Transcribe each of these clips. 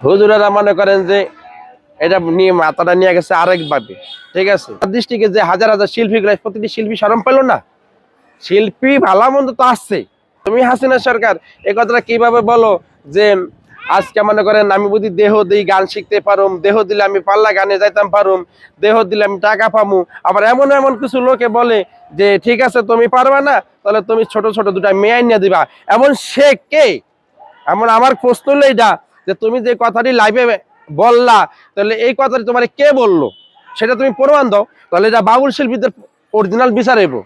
হুজুরেরা মনে করেন যে এটা নিয়ে মাথাটা নিয়ে গেছে আরেক ভাবে ঠিক আছে? দৃষ্টিকে যে হাজার হাজার শিল্পী প্রতিটি শিল্পী সরম পেল না। শিল্পী ভালো মন্দ তো আসছে তুমি হাসিনা সরকার, এ কথাটা কীভাবে বলো যে আজকে মনে করেন আমি বুঝি দেহ দিই, গান শিখতে পারুম, দেহ দিলে আমি পাল্লা গানে যাইতাম পারুম, দেহ দিলে আমি টাকা পামু। আবার এমন এমন কিছু লোকে বলে যে, ঠিক আছে, তুমি পারবা না, তাহলে তুমি ছোট ছোট দুটা মেয়াই নিয়ে দিবা। এমন সে কে? এমন আমার প্রশ্ন এইটা। যে তুমি যে কথাটি লাইভে বললা, তাহলে এই কথাটি তোমার কে বলল? সেটা তুমি প্রমাণ দাও, তাহলে এটা বাউল শিল্পীদের অরিজিনাল বিচার হইব।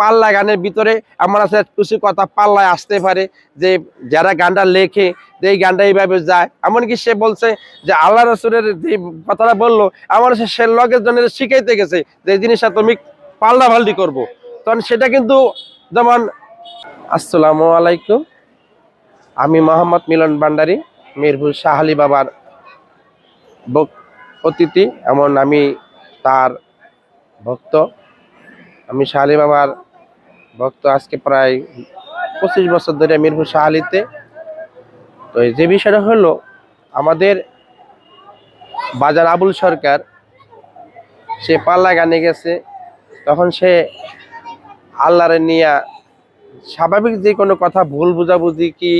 পাল্লা গানের ভিতরে আমার আছে, কিছু কথা পাল্লায় আসতে পারে যে যারা গানটা লেখে, যে এই গানটা এইভাবে যায়। এমনকি সে বলছে যে আল্লাহ রসুলের যে কথাটা বলল আমার সে সে লগের জন্য শিখাইতে গেছে যে এই জিনিসটা তুমি পাল্লা পাল্টি করব। তখন সেটা কিন্তু যেমন, আসসালামু আলাইকুম, আমি মোহাম্মদ মিলন ভান্ডারী। মিরপুর শাহালি বাবার অতিথি, এমন আমি তার ভক্ত। আমি শাহালি বাবার ভক্ত আজকে প্রায় পঁচিশ বছর ধরে মিরপুর শাহালিতে তো যে বিষয়টা হলো, আমাদের বাজার আবুল সরকার, সে পাল্লা গানে গেছে, তখন সে আল্লাহরে নিয়া স্বাভাবিক যে কোনো কথা, ভুল বুঝাবুঝি কি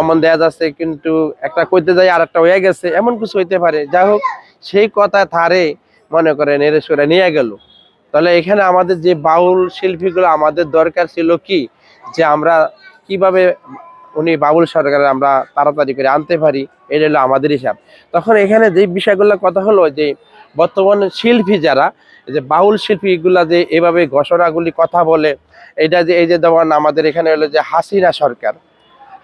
এমন দেয়া যাচ্ছে কিন্তু একটা কইতে যাই আর একটা হয়ে গেছে, এমন কিছু হইতে পারে। যাই হোক, সেই কথা থারে মনে করেন এরে সরে নিয়ে গেল। তাহলে এখানে আমাদের যে বাউল শিল্পীগুলো আমাদের দরকার ছিল কি? যে আমরা কীভাবে উনি বাউল সরকারের আমরা তাড়াতাড়ি করে আনতে পারি, এটা হলো আমাদের হিসাব। তখন এখানে যে বিষয়গুলো কথা হলো যে বর্তমান শিল্পী যারা, এই যে বাউল শিল্পীগুলা যে এভাবে ঘোষণাগুলি কথা বলে এটা যে, এই যে যেমন আমাদের এখানে হলো যে হাসিনা সরকার।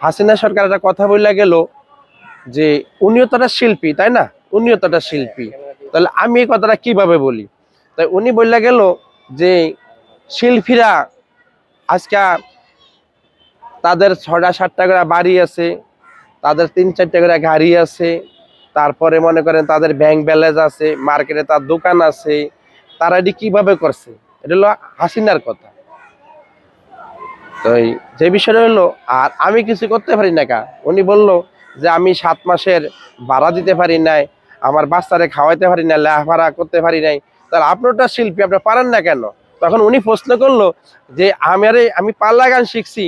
হাসিনা সরকার একটা কথা বললে গেল যে উনিও শিল্পী, তাই না? উনিও শিল্পী। তাহলে আমি এই কথাটা কীভাবে বলি? তাই উনি বললে গেল যে, শিল্পীরা আজকে তাদের ছটা সাতটা করে বাড়ি আছে, তাদের তিন, চারটা করে গাড়ি আছে তারপরে মনে করেন তাদের ব্যাংক ব্যালেন্স আছে মার্কেটে তার দোকান আছে, তারা এটি কীভাবে করছে? এটা হলো হাসিনার কথা। তো যে বিষয়টা হলো, আর আমি কিছু করতে পারি না কা। উনি বলল যে, আমি সাত মাসের ভাড়া দিতে পারি নাই, আমার বাচ্চারে খাওয়াইতে পারি না লেখাপড়া করতে পারি নাই। তাহলে আপনারটা শিল্পী আপনি পারেন না কেন? তখন উনি প্রশ্ন করল যে আমার আমি পাল্লা গান শিখছি,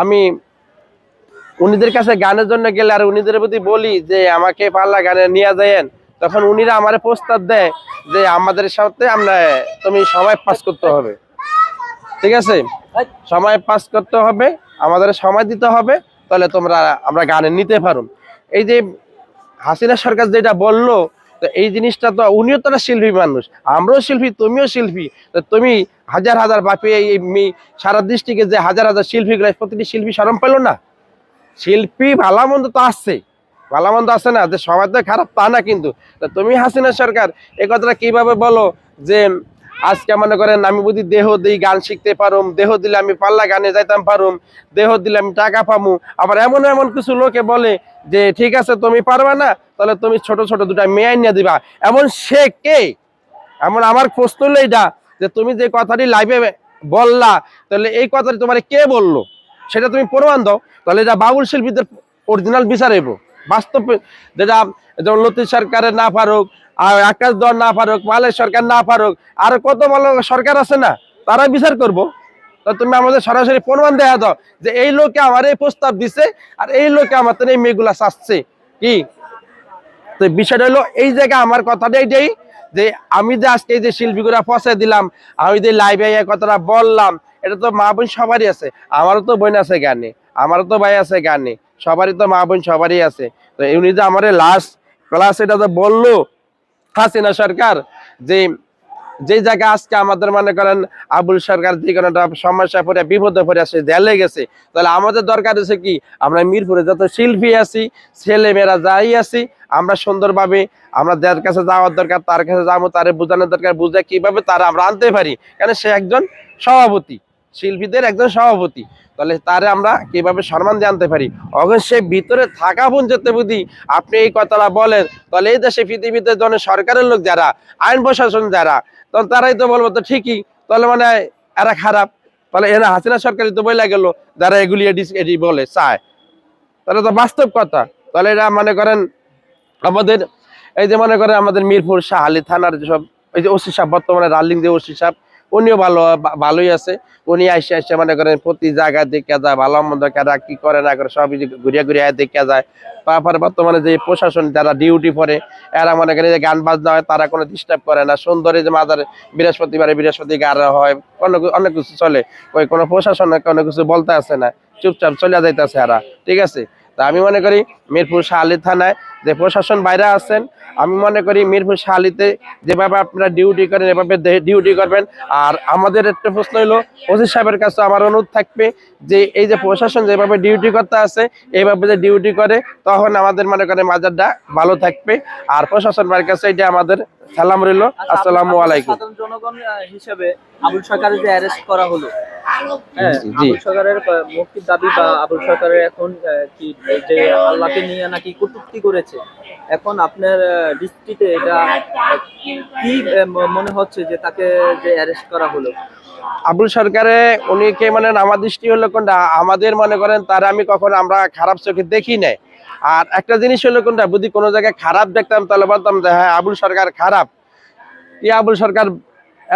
আমি উনিদের কাছে গানের জন্য গেলে আর উনিদের প্রতি বলি যে, আমাকে পাল্লা গানে নিয়ে যায়েন তখন উনিরা আমার প্রস্তাব দেয় যে, আমাদের সাথে আমরা, তুমি সময় পাস করতে হবে। ঠিক আছে? সময় পাস করতে হবে, আমাদের সময় দিতে হবে, তাহলে তোমরা, আমরা গানে নিতে পারো এই যে হাসিনা সরকার যেটা বলল, তো এই জিনিসটা তো উনিও তো শিল্পী মানুষ, আমরাও শিল্পী, তুমিও শিল্পী। তো তুমি হাজার হাজার বাপি এই সারা দৃষ্টিকে যে হাজার হাজার শিল্পীগুলো প্রতিটি শিল্পী সরম পেল না? শিল্পী ভালো মন্দ তো আসছে ভালো মন্দ আছে না? যে সবাই তো খারাপ তা না কিন্তু। তুমি হাসিনা সরকার এই কথাটা কীভাবে বলো যে, আজকে মনে করেন আমি বুঝি দেহ দিই, গান শিখতে পারুম, দেহ দিলে আমি পাল্লা গানে যাইতাম পারুম, দেহ দিলে আমি টাকা পামু। আবার এমন এমন কিছু লোকে বলে যে, ঠিক আছে, তুমি পারবা না, তাহলে তুমি ছোট ছোট দুটা মেয়াই নিয়ে দিবা। এমন সে কে? এমন আমার প্রশ্ন হলো এইটা, যে তুমি যে কথাটি লাইভে বললা, তাহলে এই কথাটি তোমার কে বলল? সেটা তুমি প্রমাণ দাও, তাহলে এটা বাউল শিল্পীদের অরিজিনাল বিচার হইব। বাস্তব যেটা যেমন লতিফ সরকারের না পারুক, আর আকাশ দর না পারুক, মালের সরকার না পারুক, আর কত ভালো সরকার আছে না, তারা বিচার করব। তো তুমি আমাদের সরাসরি প্রমাণ দেখা দাও যে এই লোকে আমার এই প্রস্তাব দিছে, আর এই লোকে আমার তো এই মেয়েগুলা চাচ্ছে। কি? তো বিষয়টা হলো, এই জায়গায় আমার কথাটা এইটাই যে আমি যে আজকে এই যে শিল্পীগুলা ফসে দিলাম, আমি যে এই কথাটা বললাম এটা তো মা বোন সবারই আছে। আমারও তো বোন আছে গানে। আমারও তো ভাই আছে গানে। সবারই তো মা বোন সবারই আছে। তো উনি যে আমার লাস্ট ক্লাস এটা তো বলল, হাসিনা সরকার, যে যে জায়গায় আজকে আমাদের মনে করেন আবুল সরকার যে কোনো সমস্যা পড়ে, বিপদে পড়ে আসে জেলে গেছে। তাহলে আমাদের দরকার হচ্ছে কি? আমরা মিরপুরে যত শিল্পী আছি, ছেলেমেয়েরা যাই আছি, আমরা সুন্দরভাবে আমরা যার কাছে যাওয়ার দরকার, তার কাছে যাব, তারে বোঝানোর দরকার, বুঝে কীভাবে তারা আমরা আনতে পারি। কারণ সে একজন সভাপতি। শিল্পীদের একজন সভাপতি। তাহলে তারে আমরা কীভাবে সম্মান জানতে পারি? অবশ্য সে ভিতরে থাকা যেতে বুঝি আপনি এই কথাটা বলেন, তাহলে এই দেশে পৃথিবীতে জন সরকারের লোক যারা, আইন প্রশাসন যারা তখন তারাই তো বলব তো ঠিকই, তাহলে মানে এরা খারাপ। তাহলে এরা হাসিনা সরকারি তো বইলা গেল, যারা এগুলি এডি বলে, চায়। তাহলে তো বাস্তব কথা। তাহলে এরা মনে করেন আমাদের, এই যে মনে করেন আমাদের মিরপুর শাহ আলী থানার যেসব, এই যে ওসি সাহেব, বর্তমানে রালিং দিয়ে ওসি সাহেব উনিও ভালো ভালোই আছে। উনি আইসে আইসে মনে করেন প্রতি জায়গায় দেখা যায়, ভালো মন্দ কারা কি করে না করে সবই যে ঘুরিয়ে ঘুরিয়ে দেখা যায়। তারপরে বর্তমানে যে প্রশাসন, যারা ডিউটি করে, এরা মনে করেন যে গান বাজনা হয়, তারা কোনো ডিস্টার্ব করে না। সুন্দর যে মাদার বৃহস্পতিবারে বৃহস্পতি গান হয় অনেক অনেক কিছু চলে। ওই কোনো প্রশাসন কোনো কিছু বলতে আসে না। চুপচাপ চলে যাইতেছে এরা, ঠিক আছে? তা আমি মনে করি মিরপুর শাহালি থানায় যে প্রশাসন বাইরে আছেন, আমি মনে করি মিরপুর শাহালিতে যেভাবে আপনারা ডিউটি করেন, এভাবে ডিউটি করবেন। আর আমাদের একটা প্রশ্ন হলো ওসি সাহেবের কাছে আমার অনুরোধ থাকবে যে এই যে প্রশাসন যেভাবে ডিউটি করতে আছে এইভাবে যে ডিউটি করে, তখন আমাদের মনে করেন মাজারটা ভালো থাকবে। আর প্রশাসন ভাইয়ের কাছে এটা আমাদের সালাম রইল আচ্ছা, আসসালামু আলাইকুম। সাধারণ জনগণ হিসেবে আবুল সরকারের যে অ্যারেস্ট করা হলো আবুল সরকারের আহ, মুক্তির দাবি বা আবুল সরকারের এখন কি যে আল্লাহকে নিয়ে নাকি কটূক্তি করেছে এখন আপনার দৃষ্টিতে এটা কি মনে হচ্ছে যে তাকে যে অ্যারেস্ট করা হলো? আবুল সরকারে উনিকে মানে আমার দৃষ্টি হলো কোনটা? আমাদের মনে করেন তার আমি কখনো আমরা খারাপ চোখে দেখি নাই। আর একটা জিনিস হলো কোনটা? যদি কোনো জায়গায় খারাপ দেখতাম, তাহলে বলতাম যে হ্যাঁ আবুল সরকার খারাপ। কি আবুল সরকার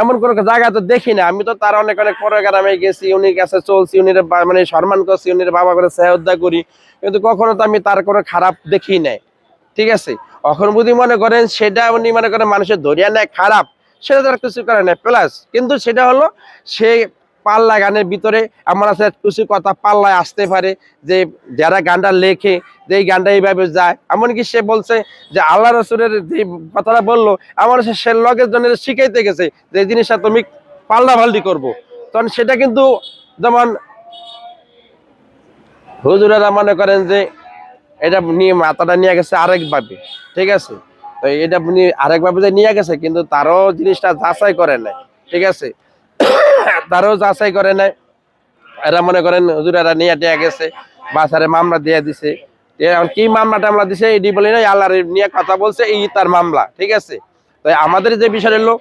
এমন কোনো জায়গা তো দেখি না। আমি তো তার অনেক অনেক প্রোগ্রামে গেছি উনির কাছে চলছি, উনির মানে সম্মান করছি, উনির বাবা করে শ্রদ্ধা করি। কিন্তু কখনো তো আমি তার কোনো খারাপ দেখি নাই। ঠিক আছে? এখন যদি মনে করেন, সেটা উনি মনে করেন মানুষের ধরিয়া নেয়, খারাপ, সেটা তার কিছু করে না প্লাস, কিন্তু সেটা হলো সে পাল্লা গানের ভিতরে আমার আছে কিছু কথা পাল্লায় আসতে পারে যে যারা গানটা লেখে, যে এই গানটা এইভাবে যায়। এমনকি সে বলছে যে আল্লাহ রসুলের যে কথাটা বলল আমার সে সে লগের জন্য শিখাইতে গেছে যে এই জিনিসটা তুমি পাল্লা ভাল্টি করব। তখন সেটা কিন্তু যেমন হুজুরেরা মনে করেন যে এটা নিয়ে মাথাটা নিয়ে গেছে আরেকভাবে, ঠিক আছে? তো এটা নিয়ে আরেকভাবে যে নিয়ে গেছে, কিন্তু তারও জিনিসটা যাচাই করে নাই, ঠিক আছে? তারও যাচাই করে নাই। এরা মনে করেন হুজুরেরা নিয়ে টিয়া গেছে, বাসারে মামলা দিয়ে দিছে। এখন কি মামলা টামলা দিছে এটি বলি না আল্লাহর নিয়ে কথা বলছে, এই তার মামলা, ঠিক আছে? তো আমাদের যে বিষয় হলো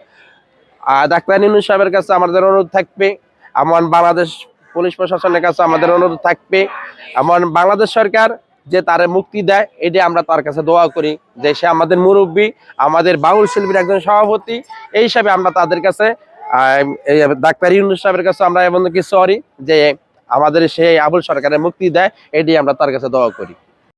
ডাক্তার নিনুর সাহেবের কাছে আমাদের অনুরোধ থাকবে আমার বাংলাদেশ পুলিশ প্রশাসনের কাছে আমাদের অনুরোধ থাকবে আমার বাংলাদেশ সরকার যে তারে মুক্তি দেয় এটি আমরা তার কাছে দোয়া করি, যে সে আমাদের মুরব্বী, আমাদের বাউল শিল্পীর একজন সভাপতি, এই হিসাবে আমরা তাদের কাছে এই ডাক্তার ইউনুস সাহেবের কাছে আমরা এমন কি সরি যে আমাদের সেই আবুল সরকারের মুক্তি দেয়, এটি আমরা তার কাছে দোয়া করি।